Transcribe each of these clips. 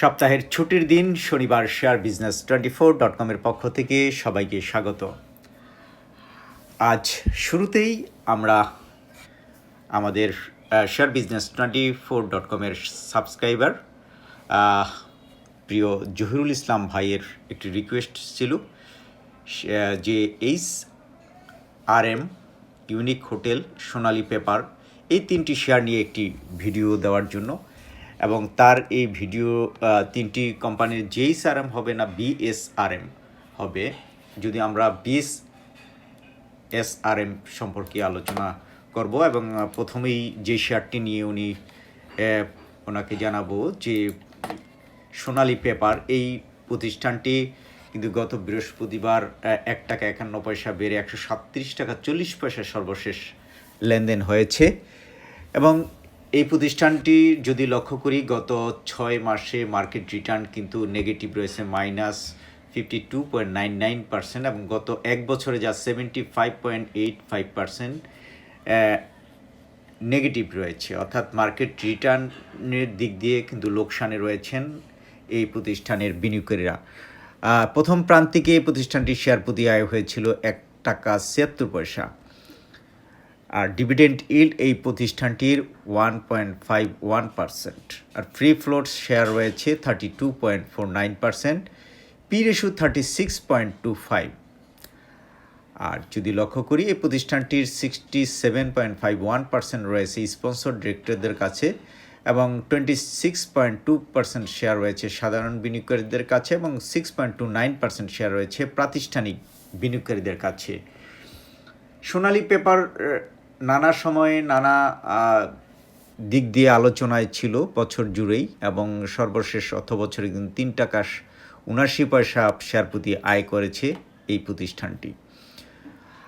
সপ্তাহের ছুটির দিন শনিবার share business twenty four dot কমের পক্ষ থেকে সবাইকে স্বাগত। আজ শুরুতেই আমরা আমাদের share business twenty four dot কমের সাবস্ক্রাইবার প্রিয় জহিরুল ইসলাম ভাইয়ের একটি রিকোয়েস্ট ছিল যে H R M unique hotel Sonali paper এই তিনটি শেয়ার নিয়ে একটি ভিডিও দেওয়ার জন্য। এবং তার এই ভিডিও তিনটি কোম্পানির যেইস আর এম হবে না বিএসআরএম হবে, যদি আমরা বিএস এসআরএম সম্পর্কে আলোচনা করব এবং প্রথমেই যে শেয়ারটি নিয়ে উনি ওনাকে জানাব যে সোনালী পেপার এই প্রতিষ্ঠানটি কিন্তু গত বৃহস্পতিবার এক টাকা একান্ন পয়সা বেড়ে একশো সাতত্রিশ টাকা চল্লিশ পয়সা সর্বশেষ লেনদেন হয়েছে এবং এই প্রতিষ্ঠানটি যদি লক্ষ্য করি, গত ছয় মাসে মার্কেট রিটার্ন কিন্তু নেগেটিভ রয়েছে, minus fifty two point nine nine percent এবং গত এক বছরে যা seventy five point eight five percent negative রয়েছে। অর্থাৎ মার্কেট রিটার্নের দিক দিয়ে কিন্তু লোকসানে রয়েছেন এই প্রতিষ্ঠানের বিনিয়োগকারীরা। প্রথম প্রান্তিকে এই প্রতিষ্ঠানটির শেয়ার প্রতি আয় হয়েছিল এক টাকা ছিয়াত্তর পয়সা। আর ডিভিডেন্ড ইল্ড এই প্রতিষ্ঠানটির one point five one percent আর ফ্রি ফ্লোট শেয়ার রয়েছে thirty two point four nine percent P ratio thirty six point two five আর যদি লক্ষ্য করি, এই প্রতিষ্ঠানটির sixty seven point five one percent রয়েছে স্পন্সর ডিরেক্টরদের কাছে এবং twenty six point two percent share রয়েছে সাধারণ বিনিয়োগকারীদের কাছে এবং six point two nine percent share রয়েছে প্রাতিষ্ঠানিক বিনিয়োগকারীদের কাছে। সোনালী পেপার নানা সময়ে নানা দিক দিয়ে আলোচনায় ছিল বছর জুড়েই এবং সর্বশেষ অর্থ বছরে কিন্তু তিন টাকা উনাশি পয়সা শেয়ার প্রতি আয় করেছে এই প্রতিষ্ঠানটি।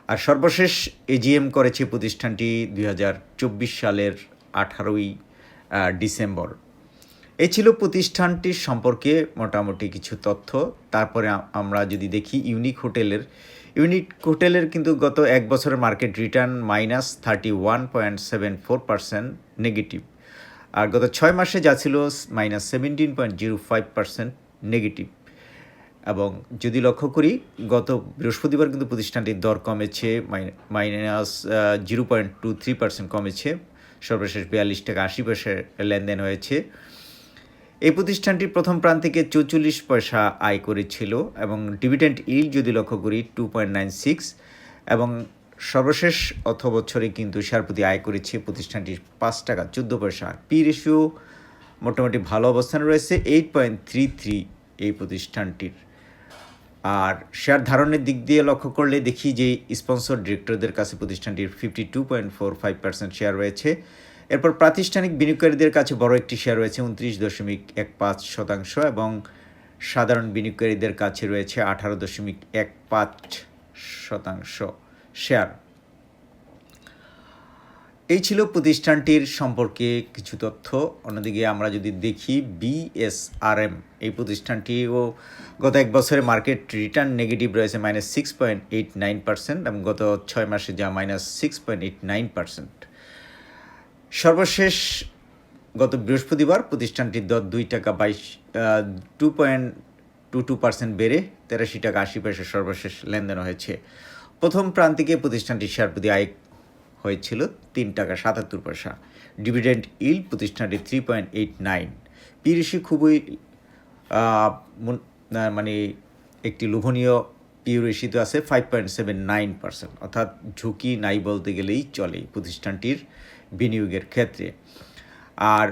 আর সর্বশেষ এজিএম করেছে প্রতিষ্ঠানটি দু হাজার চব্বিশ সালের আঠারোই ডিসেম্বর। এই ছিল প্রতিষ্ঠানটির সম্পর্কে মোটামুটি কিছু তথ্য। তারপরে আমরা যদি দেখি ইউনিক হোটেলের ইউনিক হোটেলের কিন্তু গত এক বছরের market return minus thirty one point seven four percent negative. আর গত ছয় মাসে যা ছিল minus seventeen point zero five percent negative. এবং যদি লক্ষ্য করি, গত বৃহস্পতিবার কিন্তু প্রতিষ্ঠানটির দর কমেছে minus zero point two three percent কমেছে। সর্বশেষ বিয়াল্লিশ টাকা আশি পয়সা লেনদেন হয়েছে। এই প্রতিষ্ঠানটি প্রথম প্রান্তিকে চৌচল্লিশ পয়সা আয় করেছিল এবং ডিভিডেন্ড ইল যদি লক্ষ্য করি টু পয়েন্ট নাইন সিক্স এবং সর্বশেষ অর্থ বছরে কিন্তু শেয়ার প্রতি আয় করেছে প্রতিষ্ঠানটির পাঁচ টাকা চোদ্দ পয়সা। পি রেশিও মোটামুটি ভালো অবস্থানে রয়েছে এইট পয়েন্ট থ্রি থ্রি এই প্রতিষ্ঠানটির। আর শেয়ার ধারণের দিক দিয়ে লক্ষ্য করলে দেখি যে স্পন্সর ডিরেক্টরদের কাছে প্রতিষ্ঠানটির fifty two point four five percent share রয়েছে। এরপর প্রাতিষ্ঠানিক বিনিয়োগকারীদের কাছে বড় একটি শেয়ার রয়েছে, উনত্রিশ দশমিক এক পাঁচ শতাংশ এবং সাধারণ বিনিয়োগকারীদের কাছে রয়েছে আঠারো দশমিক এক পাঁচ শতাংশ শেয়ার এই ছিল প্রতিষ্ঠানটির সম্পর্কে কিছু তথ্য। অন্যদিকে আমরা যদি দেখি বিএসআরএম এই প্রতিষ্ঠানটিও গত এক বছরে মার্কেট রিটার্ন নেগেটিভ রয়েছে minus six point eight nine percent এবং গত ছয় মাসে যা minus six point eight nine percent সর্বশেষ গত বৃহস্পতিবার প্রতিষ্ঠানটির দর দুই টাকা বাইশ two point two two percent বেড়ে তেরাশি টাকা আশি পয়সা সর্বশেষ লেনদেন হয়েছে। প্রথম প্রান্তিকে প্রতিষ্ঠানটির শেয়ার প্রতি আয় হয়েছিল তিন টাকা সাতাত্তর পয়সা। ডিভিডেন্ড ইল প্রতিষ্ঠানটি থ্রি পয়েন্ট এইট নাইন পিরিসি খুবই মন- একটি লোভনীয় পিউরেশিত আছে five point seven nine percent অর্থাৎ ঝুঁকি নাই বলতে গেলেই চলে প্রতিষ্ঠানটির বিনিয়োগের ক্ষেত্রে। আর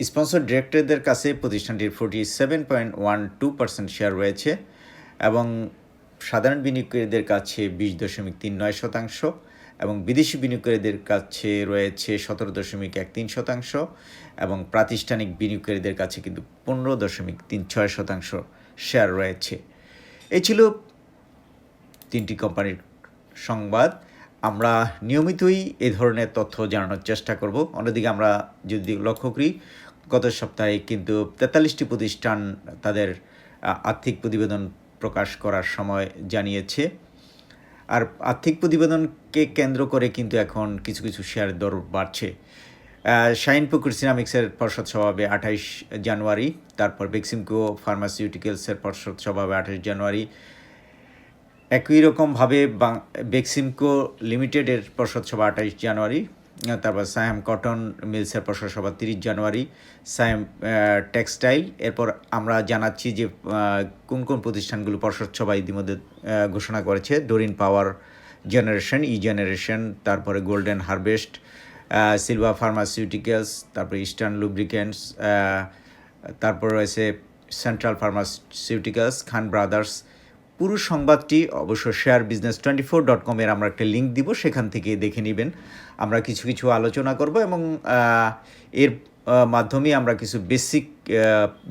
স্পন্সর ডিরেক্টরদের কাছে প্রতিষ্ঠানটির forty seven point one two percent share রয়েছে এবং সাধারণ বিনিয়োগকারীদের কাছে বিশ দশমিক তিন নয় শতাংশ এবং বিদেশি বিনিয়োগকারীদের কাছে রয়েছে সতেরো দশমিক এক তিন শতাংশ এবং প্রাতিষ্ঠানিক বিনিয়োগকারীদের কাছে কিন্তু পনেরো দশমিক তিন ছয় শতাংশ শেয়ার রয়েছে। এই ছিল তিনটি কোম্পানির সংবাদ। আমরা নিয়মিতই এ ধরনের তথ্য জানানোর চেষ্টা করব। অন্যদিকে আমরা যদি লক্ষ্য করি, গত সপ্তাহে কিন্তু তেতাল্লিশটি প্রতিষ্ঠান তাদের আর্থিক প্রতিবেদন প্রকাশ করার সময় জানিয়েছে। আর আর্থিক প্রতিবেদনকে কেন্দ্র করে কিন্তু এখন কিছু কিছু শেয়ার দর বাড়ছে। শাইনপুকুর সিনামিক্সের পর্ষদ সভা হবে আঠাইশ জানুয়ারি, তারপর বেক্সিমকো ফার্মাসিউটিক্যালসের পর্ষদ সভা হবে আঠাইশ জানুয়ারি একই রকমভাবে বেক্সিমকো লিমিটেডের পর্ষদ সভা আঠাইশ জানুয়ারি তারপর সায়াম কটন মিলসের পর্ষদ সভা তিরিশ জানুয়ারি, সায়াম টেক্সটাইল, এরপর আমরা জানাচ্ছি যে কোন কোন প্রতিষ্ঠানগুলো পর্ষদ সভা ইতিমধ্যে ঘোষণা করেছে। Doreen power generation, E generation, তারপরে গোল্ডেন হারভেস্ট সিলভা ফার্মাসিউটিক্যালস, তারপরে ইস্টার্ন লুব্রিকেন্টস তারপর রয়েছে সেন্ট্রাল ফার্মাসিউটিক্যালস, খান ব্রাদার্স পুরো সংবাদটি অবশ্য share business twenty four dot কমের আমরা একটা লিঙ্ক দিব, সেখান থেকে দেখে নেবেন। আমরা কিছু কিছু আলোচনা করব এবং এর মাধ্যমে আমরা কিছু বেসিক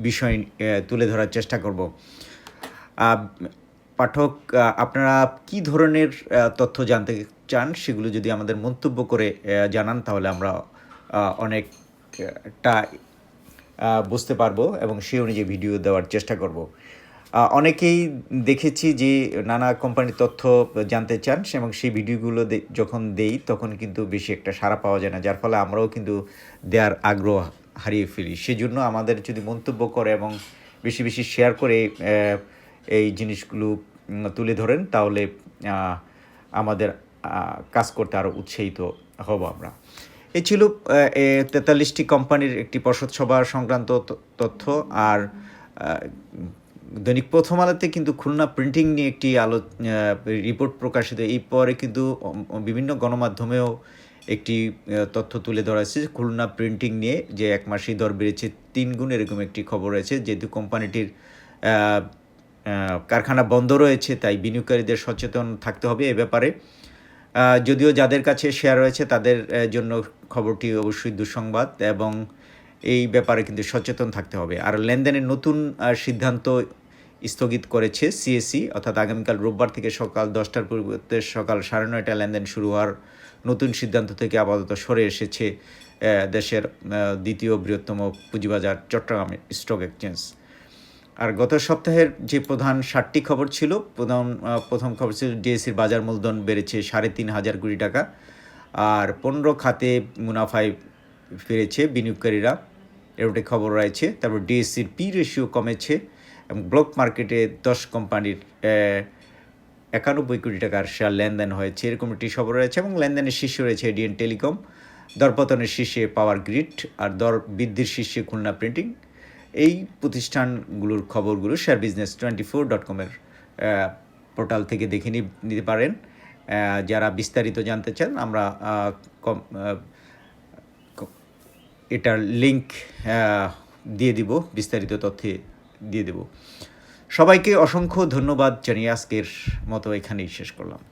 বিষয় তুলে ধরার চেষ্টা করব। পাঠক আপনারা কি ধরনের তথ্য জানতে চান সেগুলো যদি আমাদের মন্তব্য করে জানান তাহলে আমরা অনেকটা বুঝতে পারব এবং সেই অনুযায়ী ভিডিও দেওয়ার চেষ্টা করব। অনেকেই দেখেছি যে নানা কোম্পানির তথ্য জানতে চান, এবং সেই ভিডিওগুলো যখন দেই তখন কিন্তু বেশি একটা সাড়া পাওয়া যায় না, যার ফলে আমরাও কিন্তু দেওয়ার আগ্রহ হারিয়ে ফেলি। সেজন্য আমাদের যদি মন্তব্য করে এবং বেশি বেশি শেয়ার করে এই জিনিসগুলো তুলে ধরেন, তাহলে আমাদের কাজ করতে আরও উৎসাহিত হব আমরা। এ ছিল তেতাল্লিশটি কোম্পানির একটি পর্ষদ সভা সংক্রান্ত তথ্য, আর দৈনিক প্রথম আলোতে কিন্তু খুলনা প্রিন্টিং নিয়ে একটি আলো রিপোর্ট প্রকাশিত। এই পরে কিন্তু বিভিন্ন গণমাধ্যমেও একটি তথ্য তুলে ধরা হয়েছে। খুলনা প্রিন্টিং নিয়ে যে এক মাসেই দর বেড়েছে তিন গুণ, এরকম একটি খবর রয়েছে। যেহেতু কোম্পানিটির কারখানা বন্ধ রয়েছে, তাই বিনিয়োগকারীদের সচেতন থাকতে হবে এ ব্যাপারে। যদিও যাদের কাছে শেয়ার রয়েছে, তাদের জন্য খবরটি অবশ্যই দুঃসংবাদ এবং এই ব্যাপারে কিন্তু সচেতন থাকতে হবে। আর লেনদেনের নতুন সিদ্ধান্ত স্থগিত করেছে সিএসি, অর্থাৎ আগামীকাল রোববার থেকে সকাল দশটার পরিবর্তে সকাল সাড়ে নয়টা লেনদেন শুরু হওয়ার নতুন সিদ্ধান্ত থেকে আপাতত সরে এসেছে দেশের দ্বিতীয় বৃহত্তম পুঁজিবাজার চট্টগ্রাম স্টক এক্সচেঞ্জ। আর গত সপ্তাহের যে প্রধান ষাটটি খবর ছিল, প্রধান প্রথম খবর ছিল ডিএসসির বাজার মূলধন বেড়েছে সাড়ে তিন হাজার কোটি টাকা, আর পনেরো খাতে মুনাফায় ফিরেছে বিনিয়োগকারীরা এরকম খবর রয়েছে। তারপর ডিএসসির পি রেশিও কমেছে এবং ব্লক মার্কেটে দশ কোম্পানির একানব্বই কোটি টাকার শেয়ার লেনদেন হয়েছে। এরকম একটি খবর রয়েছে এবং লেনদেনের শীর্ষে রয়েছে এডিএন টেলিকম। দরপতনের শীর্ষে পাওয়ার গ্রিড আর দর বৃদ্ধির শীর্ষে খুলনা প্রিন্টিং। এই প্রতিষ্ঠানগুলোর খবরগুলো share business twenty four dot কমের পোর্টাল থেকে দেখে নিতে পারেন। যারা বিস্তারিত জানতে চান, আমরা এটার লিংক দিয়ে দিব বিস্তারিত তথ্যে। দিয়ে দেব। সবাইকে অসংখ্য ধন্যবাদ জানিয়ে আজকের মতো এখানেই শেষ করলাম।